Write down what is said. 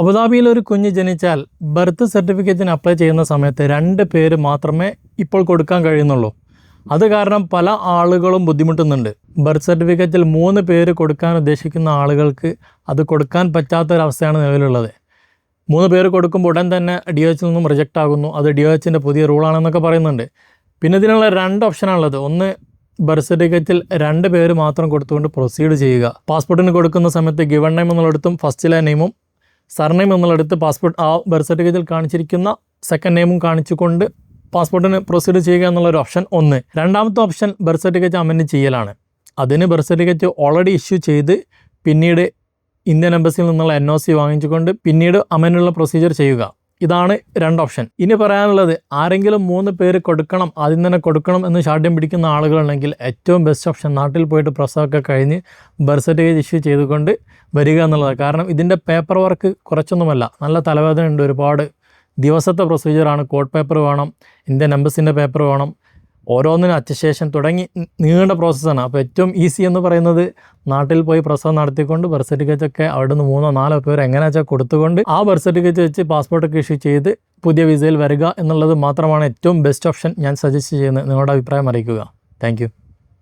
അബുദാബിയിൽ ഒരു കുഞ്ഞ് ജനിച്ചാൽ ബർത്ത് സർട്ടിഫിക്കറ്റിന് അപ്ലൈ ചെയ്യുന്ന സമയത്ത് രണ്ട് പേര് മാത്രമേ ഇപ്പോൾ കൊടുക്കാൻ കഴിയുന്നുള്ളൂ. അത് കാരണം പല ആളുകളും ബുദ്ധിമുട്ടുന്നുണ്ട്. ബർത്ത് സർട്ടിഫിക്കറ്റിൽ മൂന്ന് പേര് കൊടുക്കാൻ ഉദ്ദേശിക്കുന്ന ആളുകൾക്ക് അത് കൊടുക്കാൻ പറ്റാത്തൊരവസ്ഥയാണ് നിലവിലുള്ളത്. മൂന്ന് പേര് കൊടുക്കുമ്പോൾ ഉടൻ തന്നെ ഡി എച്ചിൽ നിന്നും റിജക്റ്റ് ആകുന്നു. അത് ഡി എച്ചിന്റെ പുതിയ റൂളാണെന്നൊക്കെ പറയുന്നുണ്ട്. പിന്നെ ഇതിനുള്ള രണ്ട് ഓപ്ഷനാണുള്ളത് ഒന്ന് ബർത്ത് സർട്ടിഫിക്കറ്റിൽ രണ്ട് പേര് മാത്രം കൊടുത്തുകൊണ്ട് പ്രൊസീഡ് ചെയ്യുക. പാസ്പോർട്ടിന് കൊടുക്കുന്ന സമയത്ത് ഗിവൺ നെയിം എന്നുള്ളിടത്തും ഫസ്റ്റിലെ നെയിമും സർനെയിം എന്നുള്ളടുത്ത് പാസ്പോർട്ട് ആ ബർത്ത് സർട്ടിഫിക്കറ്റിൽ കാണിച്ചിരിക്കുന്ന സെക്കൻഡ് നെയിമും കാണിച്ചുകൊണ്ട് പാസ്പോർട്ടിന് പ്രൊസീഡ് ചെയ്യുക എന്നുള്ളൊരു ഓപ്ഷൻ ഒന്ന്. രണ്ടാമത്തെ ഓപ്ഷൻ ബർത്ത് സർട്ടിഫിക്കറ്റ് അമെൻഡ് ചെയ്യലാണ്. അതിന് ബർത്ത് സർട്ടിഫിക്കറ്റ് ഓൾറെഡി ഇഷ്യൂ ചെയ്ത് പിന്നീട് ഇന്ത്യൻ എംബസിയിൽ നിന്നുള്ള എൻ ഒ സി വാങ്ങിച്ചുകൊണ്ട് പിന്നീട് അമെനുള്ള പ്രൊസീജിയർ ചെയ്യുക. ഇതാണ് രണ്ട് ഓപ്ഷൻ ഇനി പറയാനുള്ളത് ആരെങ്കിലും മൂന്ന് പേര് കൊടുക്കണം ആദ്യം തന്നെ കൊടുക്കണം എന്ന് ശാഠ്യം പിടിക്കുന്ന ആളുകളുണ്ടെങ്കിൽ ഏറ്റവും ബെസ്റ്റ് ഓപ്ഷൻ നാട്ടിൽ പോയിട്ട് പ്രസവമൊക്കെ കഴിഞ്ഞ് ബർത്ത് സർട്ടിഫിക്കറ്റ് ഇഷ്യൂ ചെയ്തുകൊണ്ട് വരിക എന്നുള്ളതാണ്. കാരണം ഇതിന്റെ പേപ്പർ വർക്ക് കുറച്ചൊന്നുമല്ല നല്ല തലവേദന ഉണ്ട് ഒരുപാട്. ദിവസത്തെ പ്രൊസീജിയറാണ് കോഡ് പേപ്പർ വേണം ഇന്ത്യൻ എംബസിന്റെ പേപ്പർ വേണം ഓരോന്നിനും അറ്റസ്റ്റേഷൻ തുടങ്ങി നീണ്ട പ്രോസസ്സാണ് അപ്പോൾ ഏറ്റവും ഈസി എന്ന് പറയുന്നത് നാട്ടിൽ പോയി പ്രസവം നടത്തിക്കൊണ്ട് ബർത്ത് സർട്ടിഫിക്കറ്റ് ഒക്കെ അവിടെ നിന്ന് മൂന്നോ നാലോ പേർ എങ്ങനെ വെച്ചാൽ കൊടുത്തുകൊണ്ട് ആ ബർത്ത് സർട്ടിഫിക്കറ്റ് വെച്ച് പാസ്പോർട്ടൊക്കെ ഇഷ്യൂ ചെയ്ത് പുതിയ വിസയിൽ വരിക എന്നുള്ളത് മാത്രമാണ് ഏറ്റവും ബെസ്റ്റ് ഓപ്ഷൻ ഞാൻ സജസ്റ്റ് ചെയ്യുന്നത്. നിങ്ങളുടെ അഭിപ്രായം അറിയിക്കുക. താങ്ക്